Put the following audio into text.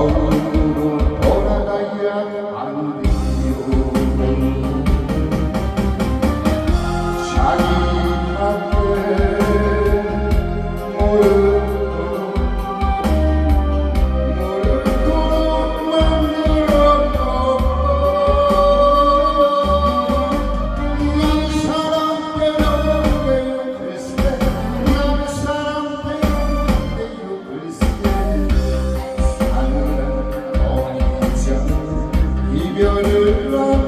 Oh. 이별을